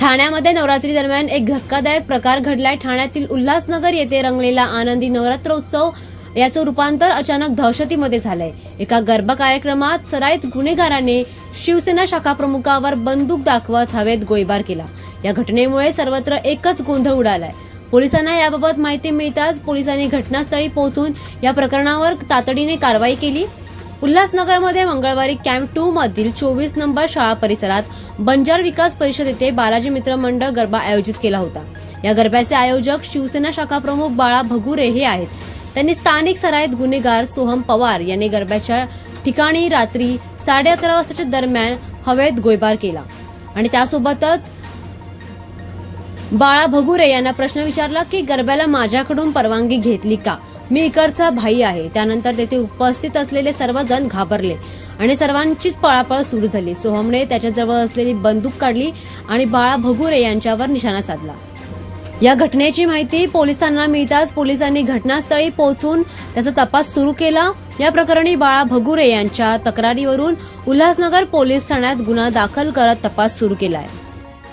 ठाण्यामध्ये नवरात्री दरम्यान एक धक्कादायक प्रकार घडलाय. ठाण्यातील उल्हासनगर येथे रंगलेला आनंदी नवरात्रोत्सव याचं रूपांतर अचानक दहशतीमध्ये झालंय. एका गरबा कार्यक्रमात सराईत गुन्हेगाराने शिवसेना शाखा प्रमुखावर बंदूक दाखवत हवेत गोळीबार केला. या घटनेमुळे सर्वत्र एकच गोंधळ उडालाय. पोलिसांना याबाबत माहिती मिळताच पोलिसांनी घटनास्थळी पोहोचून या प्रकरणावर तातडीने कारवाई केली. उल्हासनगरमध्ये मंगळवारी कॅम्प टू मधील चोवीस नंबर शाळा परिसरात बंजार विकास परिषद येथे बालाजी मित्र मंडळ गरबा आयोजित केला होता. या गरब्याचे आयोजक शिवसेना शाखा प्रमुख बाळा भगुरे हे आहेत. त्यांनी स्थानिक सराईत गुन्हेगार सोहम पवार यांनी गरब्याच्या ठिकाणी रात्री साडे अकरा वाजताच्या दरम्यान हवेत गोळीबार केला. आणि त्यासोबतच बाळा भगुरे यांना प्रश्न विचारला की गरब्याला माझ्याकडून परवानगी घेतली का? मी इकडचा भाई आहे. त्यानंतर तेथे उपस्थित असलेले सर्वजण घाबरले आणि सर्वांचीच पळापळ सुरू झाली. सोहमने त्याच्याजवळ असलेली बंदूक काढली आणि बाळा भगुरे यांच्यावर निशाणा साधला. या घटनेची माहिती पोलिसांना मिळताच पोलिसांनी घटनास्थळी पोहोचून त्याचा तपास सुरू केला. या प्रकरणी बाळा भगुरे यांच्या तक्रारीवरून उल्हासनगर पोलीस ठाण्यात गुन्हा दाखल करत तपास सुरू केला आहे